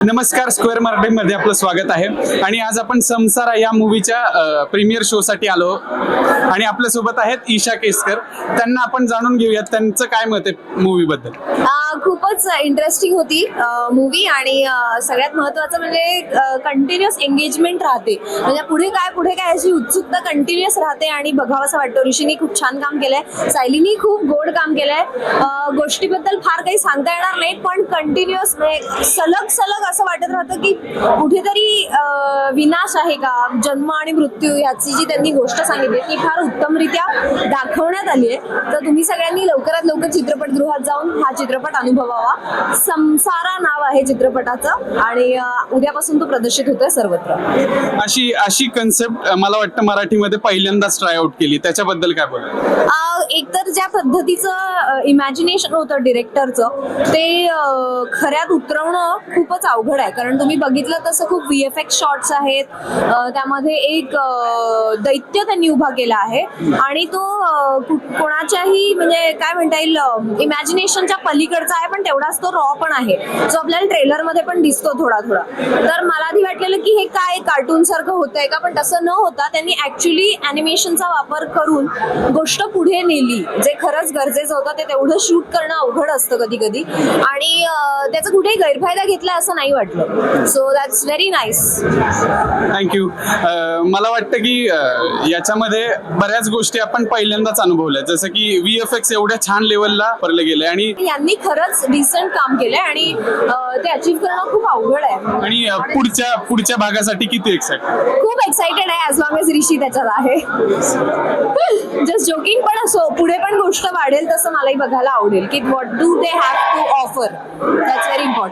नमस्कार स्क्वेअर मराठीमध्ये आपलं स्वागत आहे. आणि आज आपण संसारा या मूवीच्या प्रीमियर शो साठी आलो. आणि आपल्यासोबत आहेत ईशा केसकर. त्यांना आपण जाणून घेऊयात त्यांचं काय मत आहे मूवी बद्दल खूपच इंटरेस्टिंग होती मूवी आणि सगळ्यात महत्वाचं म्हणजे कंटिन्युअस एंगेजमेंट राहते. म्हणजे पुढे काय पुढे काय अशी उत्सुकता कंटिन्युअस राहते. आणि बघावंसं वाटतं. ऋषीने खूप छान काम केलंय. सायलीनी खूप गोड काम केलंय. गोष्टीबद्दल फार काही सांगता येणार नाही. पण कंटिन्युअस म्हणजे सलग सलग असं वाटत राहतं की कुठेतरी विनाश आहे का? जन्म आणि मृत्यू ह्याची जी त्यांनी गोष्ट सांगितली ती फार उत्तमरित्या दाखवण्यात आली आहे. तर तुम्ही सगळ्यांनी लवकरात लवकर चित्रपटगृहात जाऊन हा चित्रपट अनुभवावा. संसारा नाव आहे चित्रपटाचं आणि उद्यापासून तो प्रदर्शित होतोय सर्वत्र. अशी अशी कन्सेप्ट मला वाटतं मराठीमध्ये पहिल्यांदाच ट्राय आउट केली. त्याच्याबद्दल काय बोल एकतर ज्या पद्धतीचं इमॅजिनेशन होतं डिरेक्टरचं ते खऱ्यात उतरवणं खूपच अवघड आहे. कारण तुम्ही बघितलं तसं खूप व्ही एफ एक्स शॉर्ट्स आहेत. त्यामध्ये एक दैत्य त्यांनी उभा केला आहे. आणि तो कोणाच्याही म्हणजे काय म्हणता येईल इमॅजिनेशनच्या पलीकडचा आहे पण तेवढाच तो रॉ पण आहे. जो आपल्याला ट्रेलरमध्ये पण दिसतो थोडा थोडा. तर मला आधी वाटलेलं की हे काय कार्टून सारखं होतंय का? पण तसं न होता त्यांनी ऍक्च्युली अॅनिमेशनचा वापर करून गोष्ट पुढे नेली. जे खरंच गरजेचं होतं ते तेवढं शूट करणं अवघड असतं कधी कधी आणि त्याचा कुठेही गैरफायदा घेतला असं नाही. वाटलं. So that's very nice thank you मला वाटतं की अं, याच्यामध्ये बऱ्याच गोष्टी आपण पहिल्यांदाच अनुभवल्या. जसं की व्ही एफ एक्स एवढ्या छान लेवलला वापरले गेले आणि यांनी खरंच डिसेंट काम केलंय आणि अं, ते अचीव करणं खूप अवघड आहे. आणि अं, पुढच्या पुढच्या भागासाठी किती एक्साइट खूप एक्साइटेड आहे ॲज लॉंग एज ऋषी त्याच्यात आहे. जस्ट जोकिंग पण असो पुढे पण गोष्ट वाढेल तसं मलाही बघायला आवडेल की what do they have to offer that's very important